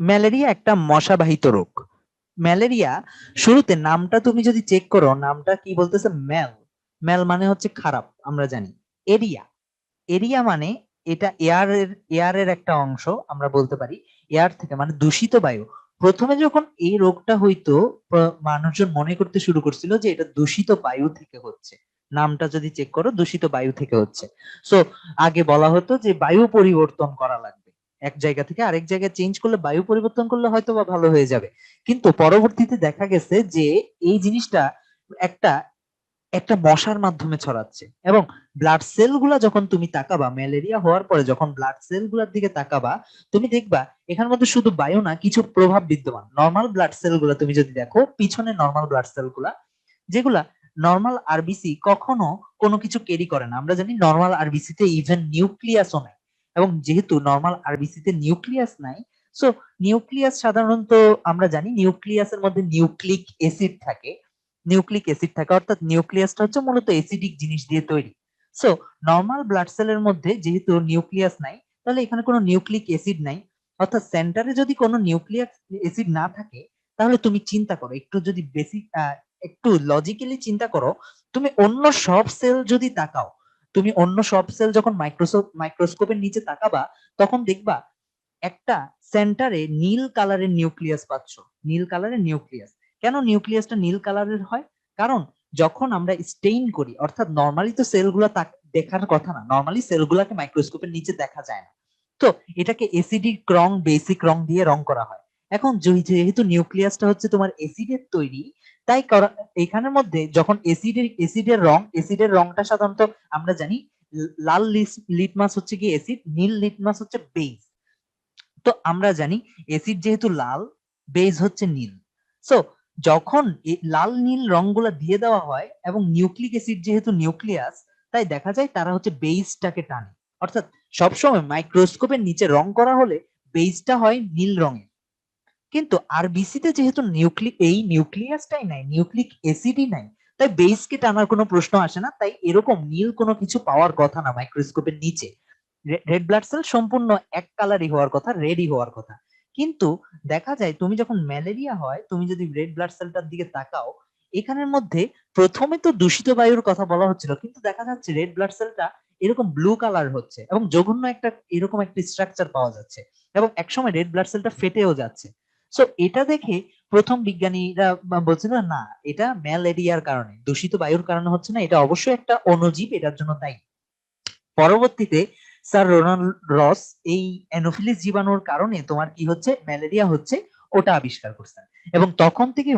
Malaria একটা মশাবাহিত রোগ। ম্যালেরিয়া, শুরুতে নামটা তুমি যদি চেক করো, নামটা কি বলতেছে? ম্যাল। ম্যাল মানে হচ্ছে খারাপ, আমরা জানি। এরিয়া। এরিয়া মানে এটা এয়ারের এয়ারের একটা অংশ, আমরা বলতে পারি। এয়ার থেকে মানে দূষিত বায়ু। প্রথমে যখন এই রোগটা হইতো মানুষজন মনে করতে শুরু করছিল যে এটা দূষিত বায়ু থেকে হচ্ছে। নামটা যদি চেক করো, দূষিত বায়ু থেকে হচ্ছে। সো আগে বলা হতো যে বায়ু পরিবর্তন করা লাগবে। এক জায়গা থেকে আরেক জায়গায় চেঞ্জ করলে, বায়ু পরিবর্তন করলে হয়তো বা ভালো হয়ে যাবে। কিন্তু পরবর্তীতে দেখা গেছে যে, এই জিনিসটা একটা একটা মশার মাধ্যমে ছড়াচ্ছে এবং ব্লাড সেলগুলা যখন তুমি তাকাবা ম্যালেরিয়া হওয়ার পরে যখন ব্লাড সেলগুলার দিকে তাকাবা, তুমি দেখবা এখানের মধ্যে শুধু বায়ু না, কিছু প্রভাব বিদ্যমান। নর্মাল ব্লাড সেলগুলা তুমি যদি দেখো, পিছনে নর্মাল ব্লাড সেলগুলা, যেগুলা নর্মাল আরবিসি কখনো কোনো কিছু ক্যারি করে না। আমরা জানি নর্মাল আরবিসি তে ইভেন নিউক্লিয়াসও নাই। এবং যেহেতু নর্মাল আরবিসি তে নিউক্লিয়াস নাই সো নিউক্লিয়াস সাধারণত আমরা জানি নিউক্লিয়াসের মধ্যে নিউক্লিক অ্যাসিড থাকে। নিউক্লিক অ্যাসিড থাকে, অর্থাৎ নিউক্লিয়াসটা হচ্ছে মূলত অ্যাসিডিক জিনিস দিয়ে তৈরি। সো নর্মাল ব্লাড সেলের মধ্যে যেহেতু নিউক্লিয়াস নাই, তাহলে এখানে কোনো নিউক্লিক অ্যাসিড নাই। অর্থাৎ সেন্টারে যদি কোনো নিউক্লিয়াস অ্যাসিড না থাকে, তাহলে তুমি চিন্তা করো, একটু যদি বেসিক একটু লজিক্যালি চিন্তা করো, তুমি অন্য সব সেল যদি তাকাও তুমি অন্য সব সেল যখন মাইক্রোস্কোপ মাইক্রোস্কোপের নিচে তাকাবা, তখন দেখবা একটা সেন্টারে নীল কালারের নিউক্লিয়াস পাচ্ছ। নীল কালারের নিউক্লিয়াস কেন নিউক্লিয়াসটা নীল কালারের হয়? কারণ যখন আমরা স্টেইন করি, অর্থাৎ নর্মালি তো সেলগুলো দেখার কথা না নর্মালি সেলগুলোকে মাইক্রোস্কোপের নিচে দেখা যায় না। তো এটাকে এসিডিক রং বেসিক রং দিয়ে রং করা হয়। এখন যেহেতু নিউক্লিয়াসটা হচ্ছে তোমার এসিডের তৈরি তাই এখানের মধ্যে যখন এসিডের এসিডের রং এসিডের রংটা সাধারণত আমরা জানি লাল লিটমাস হচ্ছে কি এসিড নীল লিটমাস হচ্ছে বেস তো আমরা জানি এসিড যেহেতু লাল বেস হচ্ছে নীল। সো যখন লাল নীল রংগুলা দিয়ে দেওয়া হয় এবং নিউক্লিক অ্যাসিড যেহেতু নিউক্লিয়াস তাই দেখা যায় তারা হচ্ছে বেসটাকে টানে। অর্থাৎ সবসময় মাইক্রোস্কোপের নিচে রং করা হলে বেসটা হয় নীল রঙের। কিন্তু আরবিসিতে যেহেতু নিউক্লিক এই নিউক্লিয়াসটাই নাই নিউক্লিক অ্যাসিডই নাই, তাই বেসকে টানার কোনো প্রশ্ন আসে না, তাই এরকম নীল কোনো কিছু পাওয়ার কথা না মাইক্রোস্কোপের নিচে। রেড ব্লাড সেল সম্পূর্ণ এক কালারই হওয়ার কথা রেডই হওয়ার কথা। কিন্তু দেখা যায় তুমি যখন ম্যালেরিয়া হয়, তুমি যদি রেড ব্লাড সেলটার দিকে তাকাও, এখানের মধ্যে প্রথমে তো দূষিত বায়ুর কথা বলা হচ্ছিল, কিন্তু দেখা যাচ্ছে রেড ব্লাড সেলটা এরকম ব্লু কালার হচ্ছে এবং জঘন্য একটা, এরকম একটা স্ট্রাকচার পাওয়া যাচ্ছে এবং একসময় রেড ব্লাড সেলটা ফেটেও যাচ্ছে। সো এটা দেখে প্রথম বিজ্ঞানীরা বা- বলছিল না এটা ম্যালেরিয়ার কারণে, দূষিত বায়ুর কারণে হচ্ছে না, এটা অবশ্যই একটা অণুজীব, এটার জন্য দায়ী। পরবর্তীতে স্যার রোনাল্ড রস, এই অ্যানোফিলিস জীবাণুর কারণে তোমার কি হচ্ছে? ম্যালেরিয়া হচ্ছে, ওটা আবিষ্কার করছেন এবং তখন থেকে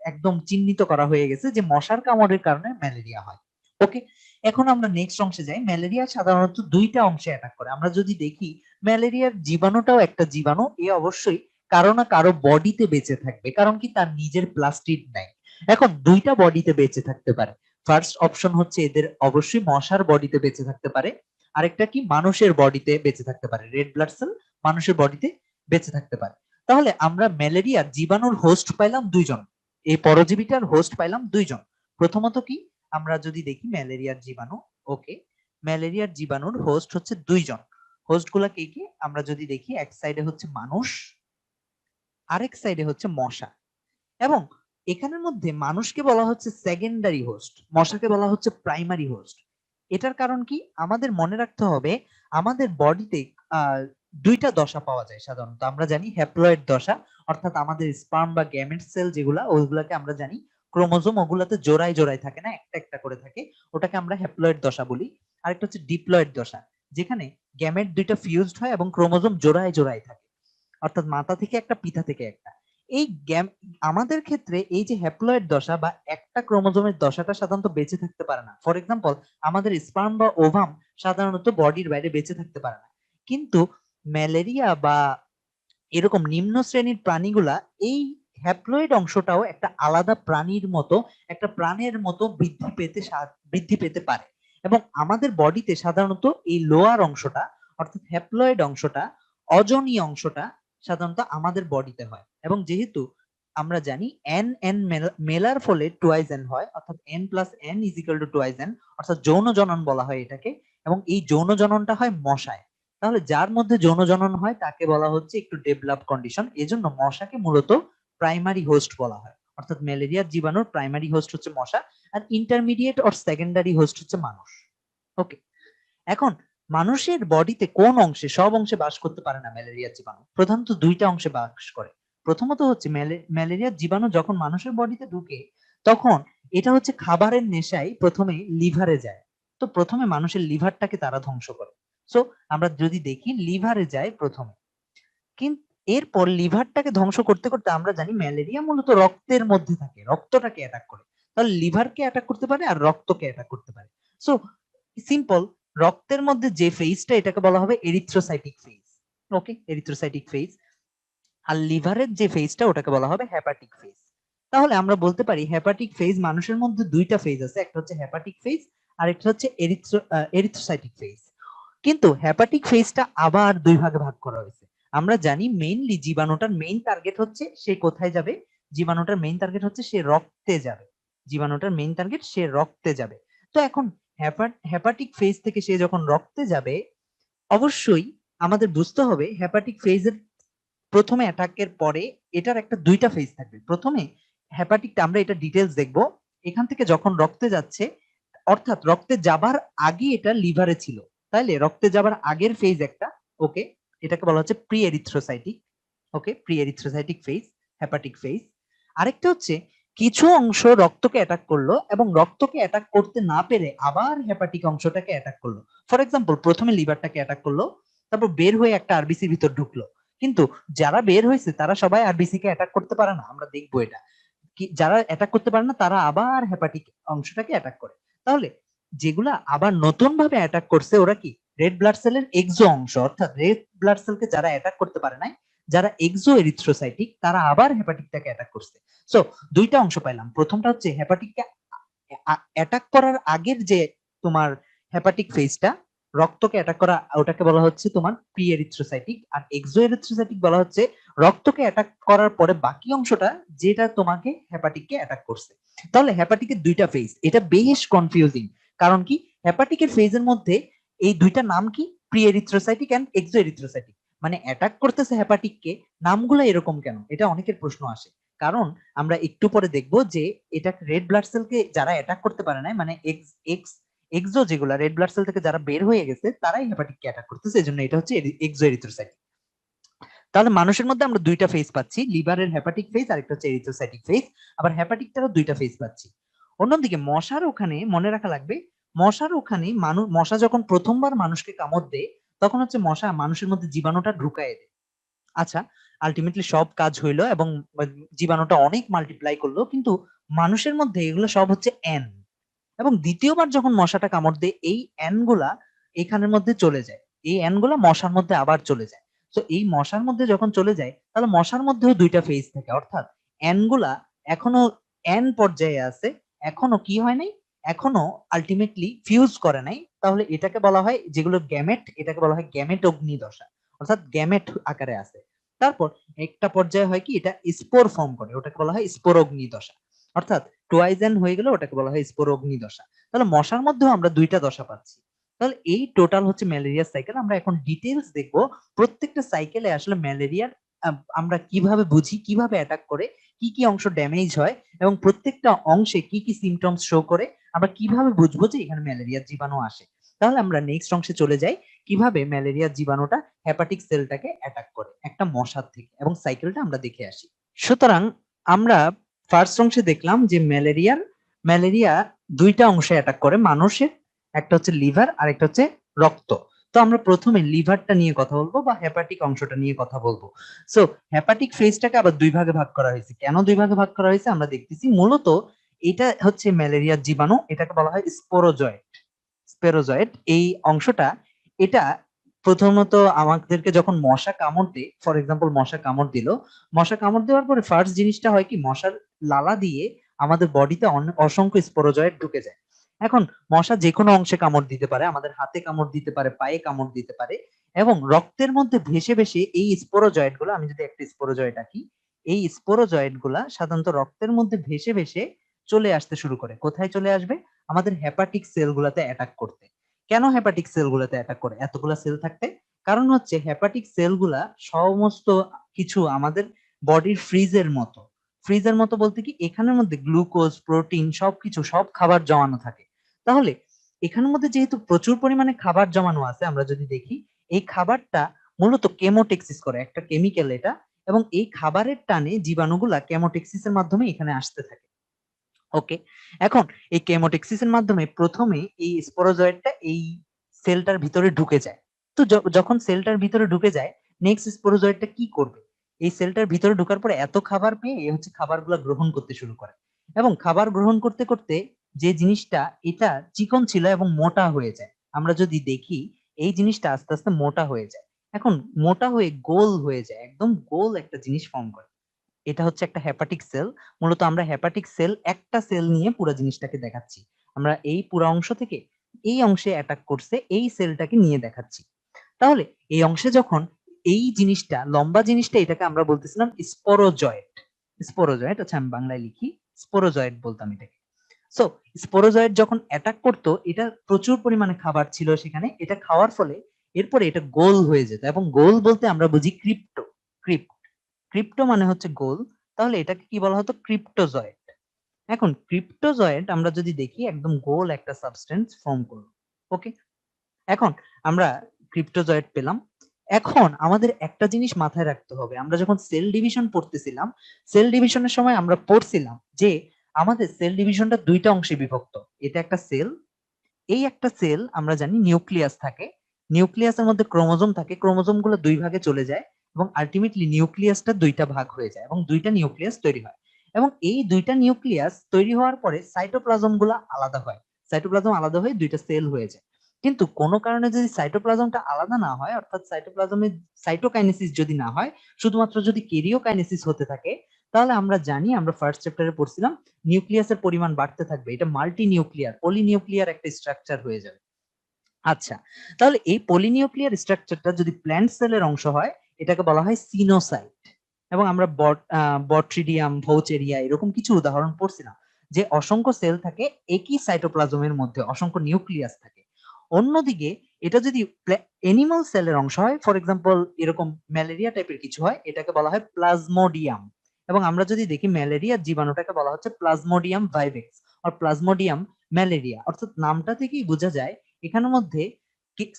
একদম চিহ্নিত করা হয়ে গেছে যে মশার কামড়ের কারণে ম্যালেরিয়া হয়। ওকে, এখন আমরা নেক্সট অংশে যাই। ম্যালেরিয়া সাধারণত দুইটা অংশে অ্যাটাক করে। আমরা যদি দেখি, ম্যালেরিয়ার জীবাণুটাও একটা জীবাণু, এ অবশ্যই কারও না কারও বডিতে বেঁচে থাকবে, কারণ কি তার নিজের প্লাস্টিড নাই। এখন দুইটা বডিতে বেঁচে থাকতে পারে। ফার্স্ট অপশন হচ্ছে এদের অবশ্যই মশার বডিতে বেঁচে থাকতে পারে। আরেকটা কি মানুষের বডিতে বেঁচে থাকতে পারে। রেড ব্লাড সেল মানুষের বডিতে বেঁচে থাকতে পারে। তাহলে আমরা ম্যালেরিয়ার জীবাণুর হোস্ট পাইলাম দুইজন। এই পরজীবীটার হোস্ট পাইলাম দুইজন। প্রথমত কি? আমরা যদি দেখি ম্যালেরিয়ার জীবাণু ওকে ম্যালেরিয়ার জীবাণুর হোস্ট হচ্ছে দুইজন। হোস্টগুলা কে কি? আমরা যদি দেখি এক সাইডে হচ্ছে মানুষ আরেক সাইডে হচ্ছে মশা। এবং এখানের মধ্যে মানুষকে বলা হচ্ছে সেকেন্ডারি হোস্ট মশাকে বলা হচ্ছে প্রাইমারি হোস্ট এটার কারণ কি? আমাদের মনে রাখতে হবে, আমাদের বডিতে দুইটা দশা পাওয়া যায় সাধারণত। আমরা জানি হ্যাপ্লয়েড দশা, অর্থাৎ আমাদের স্পার্ম বা গ্যামেট সেল যেগুলা ওইগুলাকে আমরা জানি ক্রোমোজোম ওগুলাতে জোড়ায় জোড়ায় থাকে না, একটা একটা করে থাকে। ওটাকে আমরা হ্যাপ্লয়েড দশা বলি। আরেকটা হচ্ছে ডিপ্লয়েড দশা, যেখানে গ্যামেট দুইটা ফিউজড হয় এবং ক্রোমোজোম জোড়ায় জোড়ায় থাকে। অর্থাৎ মাথা থেকে একটা পিতা থেকে একটা। এই গ্যাম, আমাদের ক্ষেত্রে এই যে হ্যাপ্লয়েড দশা বা একটা ক্রোমোজোমের দশাটা সাধারণত বেঁচে থাকতে পারে না। ফর এক্সাম্পল আমাদের স্পার্ম বা ওভাম সাধারণত বডির বাইরে বেঁচে থাকতে পারে না। কিন্তু ম্যালেরিয়া বা এরকম নিম্ন শ্রেণির প্রাণীগুলা এই হ্যাপ্লয়েড অংশটাও একটা আলাদা প্রাণীর মতো, একটা প্রাণের মতো বৃদ্ধি পেতে বৃদ্ধি পেতে পারে। এবং আমাদের বডিতে সাধারণত এই লোয়ার অংশটা, অর্থাৎ হ্যাপ্লয়েড অংশটা, অজনী অংশটা সাধারণত আমাদের বডিতে হয়। এবং যেহেতু আমরা জানি এন এন মেলার ফলে টুয়াইজ এন হয়, অর্থাৎ N plus N is equal to twice N অর্থাৎ যৌন জনন বলা হয় এটাকে, এবং এই যৌন জননটা হয় মশায়। তাহলে যার মধ্যে যৌন জনন হয় তাকে বলা হচ্ছে একটু ডেভেলপ কন্ডিশন এজন্য মশাকে মূলত প্রাইমারি হোস্ট বলা হয়। অর্থাৎ ম্যালেরিয়ার জীবাণুর প্রাইমারি হোস্ট হচ্ছে মশা, আর ইন্টারমিডিয়েট অর সেকেন্ডারি হোস্ট হচ্ছে মানুষ। ওকে এখন মানুষের বডিতে কোন অংশে, সব অংশে বাস করতে পারে না ম্যালেরিয়ার জীবাণু। প্রধানত দুইটা অংশে বাস করে। প্রথমত হচ্ছে ম্যালেরিয়ার জীবাণু যখন মানুষের বডিতে ঢুকে, তখন এটা হচ্ছে খাবারের নেশায় প্রথমে লিভারে যায়। তো প্রথমে মানুষের লিভারটাকে তারা ধ্বংস করে। সো, আমরা যদি দেখি লিভারে যায় প্রথমে। কিন্তু এরপর লিভারটাকে ধ্বংস করতে করতে আমরা জানি ম্যালেরিয়া মূলত রক্তের মধ্যে থাকে, রক্তটাকে অ্যাটাক করে। তাহলে লিভারকে অ্যাটাক করতে পারে আর রক্তকে অ্যাটাক করতে পারে। সো সিম্পল রক্তের মধ্যে যে ফেজটা এটাকে বলা হবে erythrocytic phase okay erythrocytic phase আর লিভারের যে ফেজটা ওটাকে বলা হবে হ্যাপাটিক ফেজ তাহলে আমরা বলতে পারি হ্যাপাটিক ফেজ মানুষের মধ্যে দুইটা ফেজ আছে। একটা হচ্ছে হ্যাপাটিক ফেজ আর একটা হচ্ছে এরিথ্রো এরিথ্রোসাইটিক ফেজ কিন্তু হ্যাপাটিক ফেজটা আবার দুই ভাগে ভাগ করা হয়েছে। আমরা জানি মেইনলি জীবাণুটার মেইন টার্গেট হচ্ছে সে কোথায় যাবে? জীবাণুটার মেইন টার্গেট হচ্ছে সে রক্তে যাবে। জীবাণুটার মেইন টার্গেট সে রক্তে যাবে। তো এখন হ্যাপাটিক ফেজ থেকে সে যখন রক্তে যাবে, অবশ্যই আমাদের বুঝতে হবে হ্যাপাটিক ফেজের প্রথমে অ্যাটাকের পরে এটার একটা দুইটা ফেজ থাকবে। প্রথমে হ্যাপাটিকটা আমরা এটা ডিটেলস দেখব। এখান থেকে যখন রক্তে যাচ্ছে, অর্থাৎ রক্তে যাবার আগে এটা লিভারে ছিল। তাইলে রক্তে যাবার আগের ফেজ একটা, ওকে? এটাকে বলা হচ্ছে pre erythrocytic okay? Pre erythrocytic phase hepatic phase আরেকটা হচ্ছে কিছু অংশ রক্তকে অ্যাটাক করল এবং রক্তকে অ্যাটাক করতে না পেরে আবার হ্যাপাটিক অংশটাকে অ্যাটাক করল। ফর এক্সাম্পল প্রথমে লিভারটাকে অ্যাটাক করল, তারপর বের হয়ে একটা আরবিসির ভিতর ঢুকলো। কিন্তু যারা বের হয়েছে, তারা সবাই আরবিসি কে অ্যাটাক করতে পারে না, আমরা দেখব এটা। যারা অ্যাটাক করতে পারে না, তারা আবার হ্যাপাটিক অংশটাকে অ্যাটাক করে। তাহলে যেগুলা আবার নতুন ভাবে অ্যাটাক করছে, ওরা কি? রেড ব্লাড সেলের এক্সো অংশ, অর্থাৎ রেড ব্লাড সেলকে যারা অ্যাটাক করতে পারে নাই যারা এক্সো এরিথ্রোসাইটিক তারা আবার হেপাটিকটাকে অ্যাটাক করছে। সো দুইটা অংশ পাইলাম। প্রথমটা হচ্ছে হেপাটিককে অ্যাটাক করার আগের যে তোমার হেপাটিক ফেজটা রক্তকে অ্যাটাক করা, ওটাকে বলা হচ্ছে তোমার প্রি এরিথ্রোসাইটিক আর এক্সো এরিথ্রোসাইটিক বলা হচ্ছে রক্তকে অ্যাটাক করার পরে বাকি অংশটা যেটা তোমাকে হেপাটিককে অ্যাটাক করছে। তাহলে হেপাটিকের দুইটা ফেজ এটা বেশ কনফিউজিং কারণ কি? হেপাটিকের ফেজের মধ্যে এই দুইটা নাম কি? Pre erythrocytic and exo erythrocytic মানে অ্যাটাক করতেছে হেপাটিককে নামগুলো এরকম কেন? এটা অনেকের প্রশ্ন আসে। কারণ আমরা একটু পরে দেখব যে এটা রেড ব্লাড সেলকে যারা অ্যাটাক করতে পারে না মানে এক্স এক্স এক্সো যেগুলা রেড ব্লাড সেল থেকে যারা বের হয়ে গেছে, তারাই হেপাটিককে অ্যাটাক করতেছে। এজন্য এটা হচ্ছে এক্সো এরিথ্রোসাইটিক তাহলে মানুষের মধ্যে আমরা দুইটা ফেজ পাচ্ছি লিভারের হেপাটিক ফেজ আর একটা হচ্ছে এরিথ্রোসাইটিক ফেজ আবার হেপাটিকটারও দুইটা ফেজ পাচ্ছি। অন্যদিকে মশার ওখানে মনে রাখা লাগবে, মশার ওখানে মানুষ মশা যখন প্রথমবার মানুষকে কামড় দেয় তখন হচ্ছে মশা মানুষের মধ্যে জীবাণুটা ঢুকায় দেয়। আচ্ছা আলটিমেটলি সব কাজ হইল এবং জীবাণুটা অনেক মাল্টিপ্লাই করল, কিন্তু মানুষের মধ্যে এগুলো সব হচ্ছে এন এবং দ্বিতীয়বার যখন মশাটা কামড় দেয়, এই এনগুলা এখানের মধ্যে চলে যায়। এই এনগুলা মশার মধ্যে আবার চলে যায়। তো এই মশার মধ্যে যখন চলে যায়, তাহলে মশার মধ্যেও দুইটা ফেজ থাকে। অর্থাৎ এনগুলা এখনও এন পর্যায়ে আছে, এখনও কি হয় নাই? এখনও আলটিমেটলি ফিউজ করে নাই। তাহলে এটাকে বলা হয়, যেগুলো গ্যামেট এটাকে বলা হয় গ্যামেট অগ্নি দশা অর্থাৎ গ্যামেট আকারে আছে। তারপর একটা পর্যায়ে হয় কি? এটা স্পোর ফর্ম করে। ওটাকে বলা হয় স্পোর অগ্নি দশা অর্থাৎ টুয়াইজেন হয়ে গেলে ওটাকে বলা হয় স্পোর অগ্নি দশা তাহলে মশার মধ্যেও আমরা দুইটা দশা পাচ্ছি। তাহলে এই টোটাল হচ্ছে ম্যালেরিয়া সাইকেল আমরা এখন ডিটেলস দেখব প্রত্যেকটা সাইকেলে আসলে ম্যালেরিয়ার আমরা কীভাবে বুঝি, কীভাবে অ্যাটাক করে, কি কি অংশ ড্যামেজ হয়, এবং প্রত্যেকটা অংশে কি কি সিমটমস শো করে, আমরা কীভাবে বুঝব যে এখানে ম্যালেরিয়ার জীবাণু আসে। তাহলে আমরা নেক্সট অংশে চলে যাই। কীভাবে ম্যালেরিয়ার জীবাণুটা হ্যাপাটিক সেলটাকে অ্যাটাক করে? একটা মশার থেকে এবং সাইকেলটা আমরা দেখে আসি। সুতরাং আমরা ফার্স্ট অংশে দেখলাম যে ম্যালেরিয়ার ম্যালেরিয়া দুইটা অংশে অ্যাটাক করে, মানুষের, একটা হচ্ছে লিভার আর একটা হচ্ছে রক্ত। তো আমরা প্রথমে লিভারটা নিয়ে কথা বলব বা হ্যাপাটিক অংশটা নিয়ে কথা বলব। সো হ্যাপাটিক ফেজটাকে আবার দুই ভাগে ভাগ করা হয়েছে। কেন দুই ভাগে ভাগ করা হয়েছে? আমরা দেখতেছি মূলত এটা হচ্ছে ম্যালেরিয়ার জীবাণু, এটাকে বলা হয় স্পোরোজয়েড স্পেরোজয়েড, এই অংশটা, এটা প্রথমত আমাদেরকে যখন মশা কামড় দেয় ফর এক্সাম্পল মশা কামড় দিল, মশা কামড় দেওয়ার পরে ফার্স্ট জিনিসটা হয় কি, মশার লালা দিয়ে আমাদের বডিতে অসংখ্য স্পোরোজয়েড ঢুকে যায়। এখন মশা যে কোনো অংশে কামড় দিতে পারে, আমাদের হাতে কামড় দিতে পারে, পায়ে কামড় দিতে পারে, এবং রক্তের মধ্যে ভেসে ভেসে এই স্পোরোজয়েডগুলো আমি যদি একটা স্পোরোজয়েড আঁকি, এই স্পোরোজয়েডগুলা সাধারণত রক্তের মধ্যে ভেসে ভেসে চলে আসতে শুরু করে। কোথায় চলে আসবে? আমাদের হেপাটিক সেল গুলাতে অ্যাটাক করতে। কেন হেপাটিক সেল গুলাতে অ্যাটাক করে? এতগুলা সেল থাকতে? কারণ হচ্ছে হেপাটিক সেলগুলা সমস্ত কিছু আমাদের বডির ফ্রিজের মতো। ফ্রিজের মতো বলতে কি? এখানের মধ্যে গ্লুকোজ প্রোটিন সবকিছু, সব খাবার জমানো থাকে। তাহলে এখানের মধ্যে যেহেতু প্রচুর পরিমাণে খাবার জমানো আছে, আমরা যদি দেখি, এই খাবারটা মূলত কেমোটেক্সিস করে, একটা কেমিক্যাল এটা, এবং এই খাবারের টানে জীবাণুগুলা কেমোটেক্সিসের মাধ্যমে এখানে আসতে থাকে। ওকে এখন এই কেমোটেক্সিসের মাধ্যমে প্রথমে এই স্পোরোজয়েডটা এই সেলটার ভিতরে ঢুকে যায়। তো যখন সেলটার ভিতরে ঢুকে যায় নেক্সট স্পোরোজয়েডটা কি করবে? এই সেলটার ভিতরে ঢোকার পরে এত খাবার পেয়ে এ হচ্ছে খাবারগুলো গ্রহণ করতে শুরু করে। এবং খাবার গ্রহণ করতে করতে যে জিনিসটা, এটা চিকন ছিল এবং মোটা হয়ে যায়। আমরা যদি দেখি, এই জিনিসটা আস্তে আস্তে মোটা হয়ে যায়। এখন মোটা হয়ে গোল হয়ে যায়, একদম গোল একটা জিনিস ফর্ম করে। এটা হচ্ছে একটা হেপাটিক সেল মূলত আমরা হেপাটিক সেল একটা সেল নিয়ে পুরো জিনিসটাকে দেখাচ্ছি। আমরা এই পুরো অংশ থেকে এই অংশে অ্যাটাক করছে, এই সেলটাকে নিয়ে দেখাচ্ছি। তাহলে এই অংশে যখন এই জিনিসটা, লম্বা জিনিসটা এটাকে আমরা বলতেছিলাম স্পোরোজয়েট স্পোরোজয়েট আচ্ছা আমি বাংলায় লিখি স্পোরোজয়েট বলতাম এটাকে। সো স্পোরোজয়েট যখন অ্যাটাক করতো, এটা প্রচুর পরিমাণে খাবার ছিল সেখানে। এটা খাওয়ার ফলে এরপরে এটা গোল হয়ে যেত এবং গোল বলতে আমরা বুঝি ক্রিপ্টো ক্রিপ্ট ক্রিপ্টো মানে হচ্ছে গোল তাহলে এটাকে কি বলা হতো? ক্রিপ্টোজয়েট এখন ক্রিপ্টোজয়েট আমরা যদি দেখি, একদম গোল একটা সাবস্টেন্স ফর্ম করল ওকে এখন আমরা ক্রিপ্টোজয়েট পেলাম। এখন আমাদের একটা জিনিস মাথায় রাখতে হবে। আমরা যখন সেল ডিভিশন পড়তেছিলাম সেল ডিভিশনের সময় আমরা পড়ছিলাম যে আমাদের সেল ডিভিশনটা দুইটা অংশে বিভক্ত। এটা একটা সেল এই একটা সেল আমরা জানি নিউক্লিয়াস থাকে। নিউক্লিয়াসের মধ্যে ক্রোমোজোম থাকে। ক্রোমোজোমগুলো দুই ভাগে চলে যায়। এবং আলটিমেটলি নিউক্লিয়াসটা দুইটা ভাগ হয়ে যায় এবং দুইটা নিউক্লিয়াস তৈরি হয়। এবং এই দুইটা নিউক্লিয়াস তৈরি হওয়ার পরে সাইটোপ্লাজমগুলা আলাদা হয়। সাইটোপ্লাজম আলাদা হয়ে দুইটা সেল হয়ে যায়। কিন্তু কোনো কারণে যদি সাইটোপ্লাজমটা আলাদা না হয়, অর্থাৎ সাইটোপ্লাজমের সাইটোকাইনেসিস যদি না হয়, শুধুমাত্র যদি কেরিওকাইনেসিস হতে থাকে, তাহলে আমরা জানি, আমরা ফার্স্ট চ্যাপ্টারে পড়ছিলাম নিউক্লিয়াসের পরিমাণ বাড়তে থাকবে। এটা মাল্টি নিউক্লিয়ার পলিনিউক্লিয়ার একটা স্ট্রাকচার হয়ে যাবে। আচ্ছা তাহলে এই পলিনিউক্লিয়ার স্ট্রাকচারটা যদি প্ল্যান্ট সেলের অংশ হয় এটাকে বলা হয় সিনোসাইট। এবং আমরা বট্রিডিয়াম, ভৌচেরিয়া এরকম কিছু উদাহরণ পড়ছিলাম, যে অসংখ্য সেল থাকে একই সাইটোপ্লাজমের মধ্যে, অসংখ্য নিউক্লিয়াস থাকে। অন্যদিকে এটা যদি এনিমাল সেলের অংশ হয় ফর এক্সাম্পল এরকম ম্যালেরিয়া টাইপের কিছু হয়, এটাকে বলা হয় প্লাজমোডিয়াম এবং আমরা যদি দেখি ম্যালেরিয়ার জীবাণুটাকে বলা হচ্ছে প্লাজমোডিয়াম ভাইভেক্স আর প্লাজমোডিয়াম ম্যালেরিয়া অর্থাৎ নামটা থেকেই বোঝা যায়, এখানের মধ্যে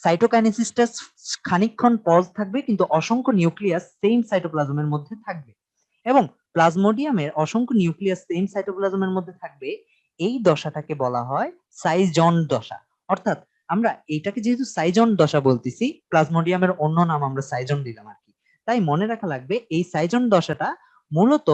সাইটোকাইনেসিসটা খানিকক্ষণ পজ থাকবে, কিন্তু অসংখ্য নিউক্লিয়াস সেম সাইটোপ্লাজমের মধ্যে থাকবে। এবং প্লাজমোডিয়ামের অসংখ্য নিউক্লিয়াস সেম সাইটোপ্লাজমের মধ্যে থাকবে, এই দশাটাকে বলা হয় সাইজন দশা। অর্থাৎ আমরা এইটাকে যেহেতু সাইজন দশা বলতেছি প্লাজমোডিয়ামের অন্য নাম আমরা সাইজন দিলাম আর কি। তাই মনে রাখা লাগবে, এই সাইজন দশাটা মূলত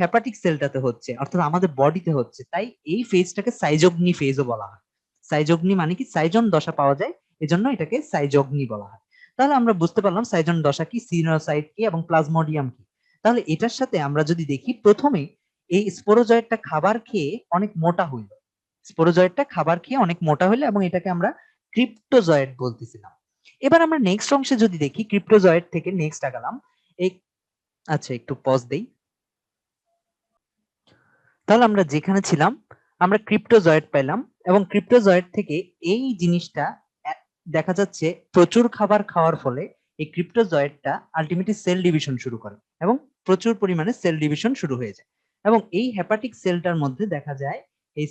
হেপাটিক সেলটাতে হচ্ছে, অর্থাৎ আমাদের বডিতে হচ্ছে। তাই এই ফেজটাকে সাইজগ্নি ফেজও বলা হয়। সাইজগ্নি মানে কি? সাইজন দশা পাওয়া যায় এজন্য এটাকে সাইজগ্নি বলা হয়। তাহলে আমরা বুঝতে পারলাম সাইজন দশা কি, সিনোসাইট কি এবং প্লাজমোডিয়াম কি। তাহলে এটার সাথে আমরা যদি দেখি, প্রথমে এই স্পোরোজয়েডটা খাবার খেয়ে অনেক মোটা হইল। স্পোরোজয়েডটা খাবার খেয়ে অনেক মোটা হইল এবং এটাকে আমরা ক্রিপ্টোজয়েড বলতেছিলাম। এবার আমরা নেক্সট অংশে যদি দেখি, ক্রিপ্টোজয়েড থেকে নেক্সট আগালাম। এই আচ্ছা একটু পজ দেই। তাহলে আমরা যেখানে ছিলাম, আমরা ক্রিপ্টোজয়েড পেলাম এবং ক্রিপ্টোজয়েড থেকে এই জিনিসটা দেখা যাচ্ছে প্রচুর খাবার খাওয়ার ফলে এই ক্রিপ্টোজয়েডটা আলটিমেটলি সেল ডিভিশন শুরু করে এবং প্রচুর পরিমাণে সেল ডিভিশন শুরু হয়ে যায়। এবং এই হেপাটিক সেলটার মধ্যে দেখা যায়, এই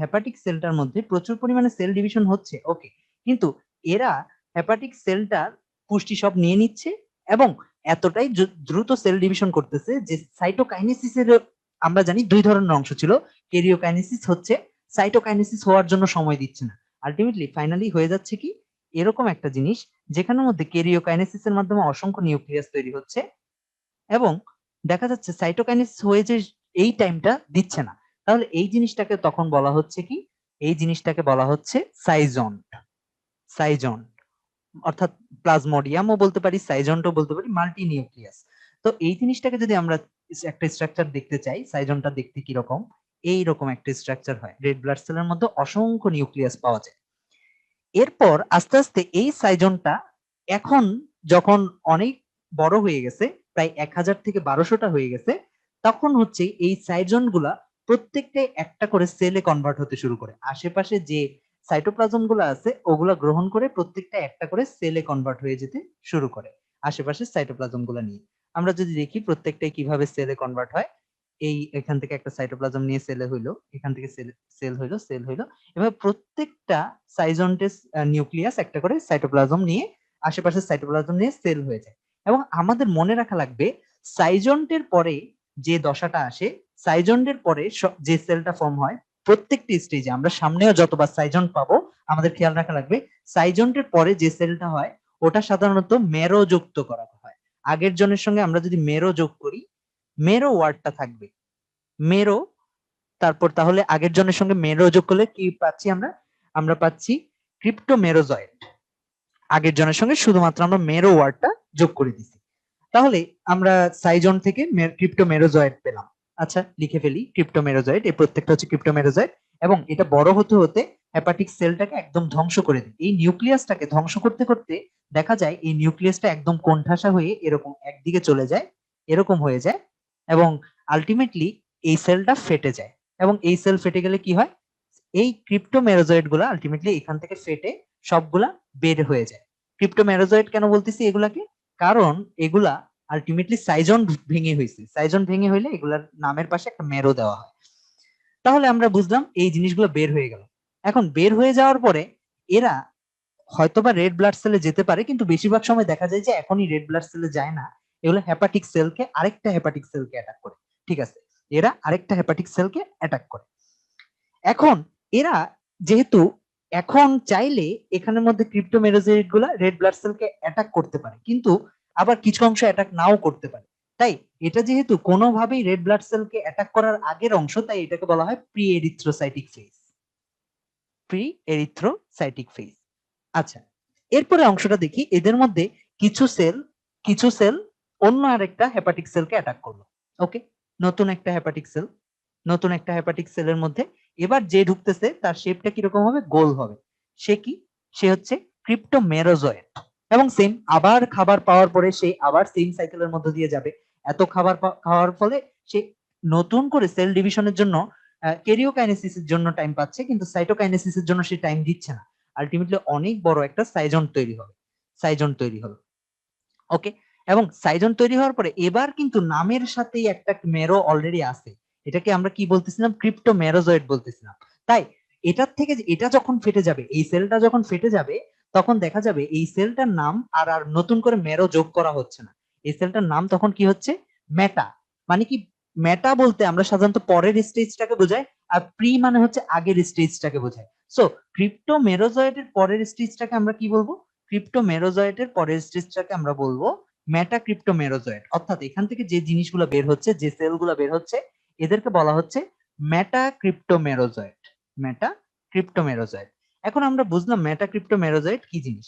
হেপাটিক সেলটার মধ্যে প্রচুর পরিমাণে সেল ডিভিশন হচ্ছে ওকে কিন্তু এরা হেপাটিক সেলটার পুষ্টি সব নিয়ে নিচ্ছে এবং এতটাই দ্রুত সেল ডিভিশন করতেছে যে সাইটোকাইনেসিসের আমরা জানি দুই ধরনের অংশ ছিল কেরিওকাইনেসিস হচ্ছে সাইটোকাইনেসিস হওয়ার জন্য সময় দিচ্ছে না। আলটিমেটলি ফাইনালি হয়ে যাচ্ছে কি এরকম একটা জিনিস যেখানের মধ্যে কেরিওকাইনেসিসের মাধ্যমে অসংখ্য নিউক্লিয়াস তৈরি হচ্ছে এবং দেখা যাচ্ছে সাইটোকাইনেসিস হয়ে যে এই টাইমটা দিচ্ছে না। তাহলে এই জিনিসটাকে তখন বলা হচ্ছে কি? এই জিনিসটাকে বলা হচ্ছে সাইজন সাইজন অর্থাৎ প্লাজমোডিয়ামও বলতে পারি, সাইজনটাও বলতে পারি মাল্টি নিউক্লিয়াস তো এই জিনিসটাকে যদি আমরা একটা স্ট্রাকচার দেখতে চাই সাইজনটা দেখতে কীরকম? এই রকম একটা স্ট্রাকচার হয়। রেড ব্লাড সেলের মধ্যে অসংখ্য নিউক্লিয়াস পাওয়া যায়। এরপর আস্তে আস্তে এই সাইজনটা এখন যখন অনেক বড় হয়ে গেছে, প্রায় এক হাজার থেকে বারোশোটা হয়ে গেছে, তখন হচ্ছে এই সাইজনগুলা প্রত্যেকটাই একটা করে সেলে কনভার্ট হতে শুরু করে। আশেপাশে যে সাইটোপ্লাজমগুলো আছে, ওগুলা গ্রহণ করে প্রত্যেকটা একটা করে সেলে কনভার্ট হয়ে যেতে শুরু করে, আশেপাশের সাইটোপ্লাজমগুলো নিয়ে। আমরা যদি দেখি প্রত্যেকটাই কীভাবে সেলে কনভার্ট হয় এই এখান থেকে একটা সাইটোপ্লাজম নিয়ে সেলে হইল, এখান থেকে সেল সেল হইল সেল হইল। এভাবে প্রত্যেকটা সাইজন্টেস নিউক্লিয়াস একটা করে সাইটোপ্লাজম নিয়ে আশেপাশের সাইটোপ্লাজম নিয়ে সেল হয়ে যায়। এবং আমাদের মনে রাখা লাগবে সাইজন্টের পরে যে দশাটা আসে সাইজন্টের পরে যে সেলটা ফর্ম হয়, প্রত্যেকটি স্টেজে আমরা সামনেও যতবার সাইজন পাবো, আমাদের খেয়াল রাখা লাগবে সাইজন্টের পরে যে সেলটা হয়, ওটা সাধারণত মেরো যুক্ত করা হয়। আগের জনের সঙ্গে আমরা যদি মেরো যোগ করি মেরো ওয়ার্ডটা থাকবে। মেরো, তারপর তাহলে আগের জনের সঙ্গে মেরো যোগ করলে কি পাচ্ছি আমরা? আমরা পাচ্ছি ক্রিপ্টোমেরোজয়েড। আগের জনের সঙ্গে শুধুমাত্র আমরা মেরো ওয়ার্ডটা যোগ করে দিছি। তাহলে আমরা সাইজন থেকে ক্রিপ্টোমেরোজয়েড পেলাম। আচ্ছা লিখে ফেলি, ক্রিপ্টোমেরোজয়েড, এই প্রত্যেকটা হচ্ছে ক্রিপ্টোমেরোজয়েড এবং এটা বড় হতে হতে হেপাটিক সেলটাকে একদম ধ্বংস করে দেয় এই নিউক্লিয়াসটাকে ধ্বংস করতে করতে দেখা যায় এই নিউক্লিয়াসটা একদম কোণঠাসা হয়ে এরকম একদিকে চলে যায়, এরকম হয়ে যায়। এবং আলটিমেটলি এই সেলটা ফেটে যায়। এবং এই সেল ফেটে গেলে কি হয়? এই ক্রিপ্টোমেরোজয়েডগুলা আলটিমেটলি এখান থেকে ফেটে সবগুলা বের হয়ে যায়। ক্রিপ্টোমেরোজয়েড কেন বলতেছি এগুলাকে? কারণ এগুলা আলটিমেটলি সাইজন ভেঙে হয়েছে সাইজন ভেঙে হইলে এগুলার নামের পাশে একটা মেরো দেওয়া হয়। তাহলে আমরা বুঝলাম এই জিনিসগুলো বের হয়ে গেল। এখন বের হয়ে যাওয়ার পরে এরা হয়তোবা রেড ব্লাড সেলে যেতে পারে, কিন্তু বেশিরভাগ সময় দেখা যায় যে এখনই রেড ব্লাড সেলে যায় না। এগুলো হেপাটিক সেলকে আরেকটা হেপাটিক সেলকে অ্যাটাক করে। ঠিক আছে? এরা আরেকটা হেপাটিক সেলকে অ্যাটাক করে। এখন এরা যেহেতু এখন চাইলে এখানের মধ্যে ক্রিপ্টোমেরোজয়েডগুলা রেড ব্লাড সেলকে অ্যাটাক করতে পারে। কিন্তু আবার কিছু অংশ অ্যাটাক নাও করতে পারে। তাই এটা যেহেতু কোনোভাবেই রেড ব্লাড সেলকে অ্যাটাক করার আগের অংশ, তাই এটাকে বলা হয় pre erythrocytic phase pre erythrocytic phase আচ্ছা এরপরে অংশটা দেখি। এদের মধ্যে কিছু সেল কিছু সেল অন্য আরেকটা হেপাটিক সেলকে অ্যাটাক করল ওকে নতুন একটা হেপাটিক সেল নতুন একটা হেপাটিক সেলের মধ্যে। এবার যে ঢুকতেছে, তার শেপটা কীরকম হবে? গোল হবে। সে কি? সে হচ্ছে ক্রিপ্টোমেরোজয়েড এবং সেম আবার খাবার পাওয়ার পরে সে আবার সেম সাইকেলের মধ্যে দিয়ে যাবে। এত খাবার খাওয়ার ফলে সে নতুন করে সেল ডিভিশনের জন্য কেরিওকাইনেসিসের জন্য টাইম পাচ্ছে, কিন্তু সাইটোকাইনেসিসের জন্য সে টাইম দিচ্ছে না। আলটিমেটলি অনেক বড় একটা সাইজন তৈরি হবে, সাইজন তৈরি হলো ওকে এবং সাইজন তৈরি হওয়ার পরে এবার কিন্তু নামের সাথেই একটা মেরো অলরেডি আছে। এটাকে আমরা কি বলতেছিলাম? ক্রিপ্টো মেরোজয়েড বলতেছিলাম। তাই এটার থেকে এটা যখন ফেটে যাবে, এই সেলটা যখন ফেটে যাবে, তখন দেখা যাবে এই সেলটার নাম আর আর নতুন করে মেরো যোগ করা হচ্ছে না। এই সেলটার নাম তখন কি হচ্ছে? মেটা। মানে কি মেটা বলতে আমরা সাধারণত পরের স্টেজটাকে বোঝাই আর প্রি মানে হচ্ছে আগের স্টেজটাকে বোঝায় সো ক্রিপ্টো মেরোজয়েডের পরের স্টেজটাকে আমরা কি বলব? ক্রিপ্টো মেরোজয়েডের পরের স্টেজটাকে আমরা বলব মেটা ক্রিপ্টো মেরোজয়েড অর্থাৎ এখান থেকে যে জিনিসগুলো বের হচ্ছে, যে সেলগুলো বের হচ্ছে, এদেরকে বলা হচ্ছে meta crypto merozoite meta crypto merozoite এখন আমরা বুঝলাম মেটা ক্রিপ্টো মেরোজয়েড কি জিনিস?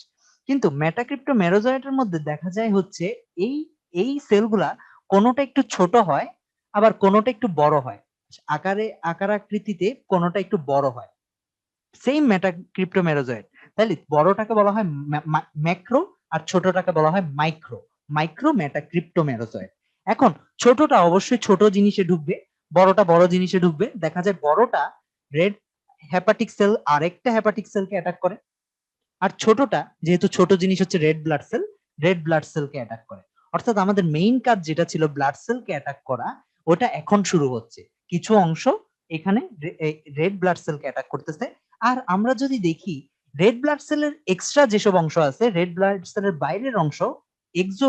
কিন্তু মেটা ক্রিপ্টো মেরোজয়েডের মধ্যে দেখা যায় হচ্ছে এই এই সেলগুলা কোনোটা একটু ছোট হয়, আবার কোনোটা একটু বড় হয়। আকারে, আকার আকৃতিতে কোনোটা একটু বড় হয়। সেম মেটা ক্রিপ্টো মেরোজয়েড তাহলে বড়টাকে বলা হয় ম্যাক্রো আর ছোটটাকে বলা হয় micro micro meta crypto merozoite এখন ছোটটা অবশ্যই ছোট জিনিসে ঢুকবে, বড়টা বড় জিনিসে ঢুকবে। দেখা যায় বড়টা রেড হেপাটিক সেল আরেকটা হেপাটিক সেলকে অ্যাটাক করে। আর ছোটটা যেহেতু ছোট জিনিস হচ্ছে red blood cell red blood সেলকে attack করে। অর্থাৎ আমাদের মেইন কাজ যেটা ছিল ব্লাড সেলকে অ্যাটাক করা, ওটা এখন শুরু হচ্ছে। কিছু অংশ এখানে রেড ব্লাড সেলকে অ্যাটাক করতেছে। আর আমরা যদি দেখি রেড ব্লাড সেলের এক্সট্রা যেসব অংশ আছে রেড ব্লাড সেলের বাইরের অংশ এক্সো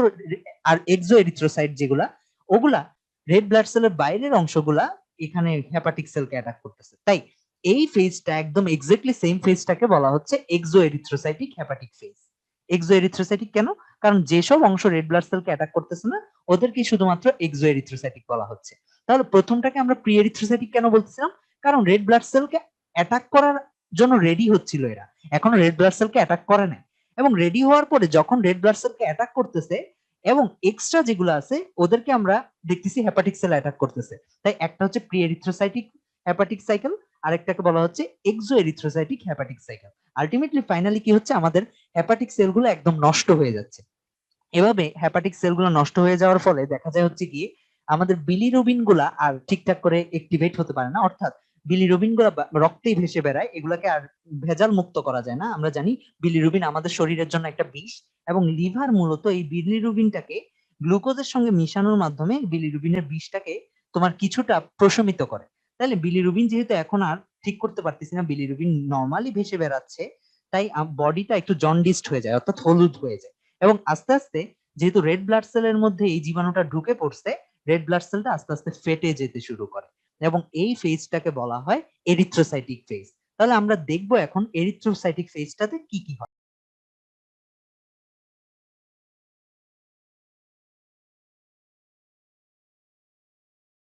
আর এক্সো এরিথ্রোসাইট যেগুলা, ওগুলা রেড ব্লাড সেলের বাইরের অংশগুলা এখানে হেপাটিক সেলকে অ্যাটাক করতেছে। তাই এই ফেজটা একদম এক্স্যাক্টলি সেম ফেজটাকে বলা হচ্ছে exo erythrocytic hepatic phase exo erythrocytic কেন? কারণ যেসব অংশ রেড ব্লাড সেলকে অ্যাটাক করতেছে না ওদেরকে শুধুমাত্র এক্সো এরিথ্রোসাইটিক বলা হচ্ছে। তাহলে প্রথমটাকে আমরা প্রি এরিথ্রোসাইটিক কেন বলতেছিলাম? কারণ রেড ব্লাড সেলকে অ্যাটাক করার জন্য রেডি হচ্ছিল এরা। এখনও রেড ব্লাড সেলকে অ্যাটাক করে নাই। এবং রেডি হওয়ার পরে যখন রেড ব্লাড সেলকে অ্যাটাক করতেছে এবং এক্সট্রা যেগুলো আছে, ওদেরকে আমরা দেখতেছি হেপাটিক সেল অ্যাটাক করতেছে। তাই একটা হচ্ছে প্রি এরিথ্রোসাইটিক হেপাটিক সাইকেল আর আরেকটাকে বলা হচ্ছে exo erythrocytic hepatic cycle ultimately finally কি হচ্ছে? আমাদের হেপাটিক সেলগুলো একদম নষ্ট হয়ে যাচ্ছে। এভাবে হেপাটিক সেলগুলো নষ্ট হয়ে যাওয়ার ফলে দেখা যায় হচ্ছে কি আমাদের বিলিরুবিনগুলা আর ঠিকঠাক করে অ্যাক্টিভেট হতে পারে না। অর্থাৎ বিলিরুবিনগুলা বা- রক্তেই ভেসে বেড়ায়, এগুলাকে আর ভেজাল মুক্ত করা যায় না। আমরা জানি বিলিরুবিন আমাদের শরীরের জন্য একটা বিষ এবং লিভার মূলত এই বিলিরুবিনটাকে গ্লুকোজের সঙ্গে মিশানোর মাধ্যমে বিলিরুবিনের বিষটাকে তোমার কিছুটা প্রশমিত করে। তাহলে বিলিরুবিন যেহেতু এখন আর ঠিক করতে পারতেছি না বিলিরুবিন নর্মালি ভেসে বেড়াচ্ছে, তাই বডিটা একটু জন্ডিস্ট হয়ে যায়, অর্থাৎ হলুদ হয়ে যায়। এবং আস্তে আস্তে যেহেতু রেড ব্লাড সেলের মধ্যে এই জীবাণুটা ঢুকে পড়ছে রেড ব্লাড সেলটা আস্তে আস্তে ফেটে যেতে শুরু করে। এবং এই ফেজটাকে বলা হয় এরিথ্রোসাইটিক ফেজ তাহলে আমরা দেখব এখন এরিথ্রোসাইটিক ফেজটাতে কি কি হয়।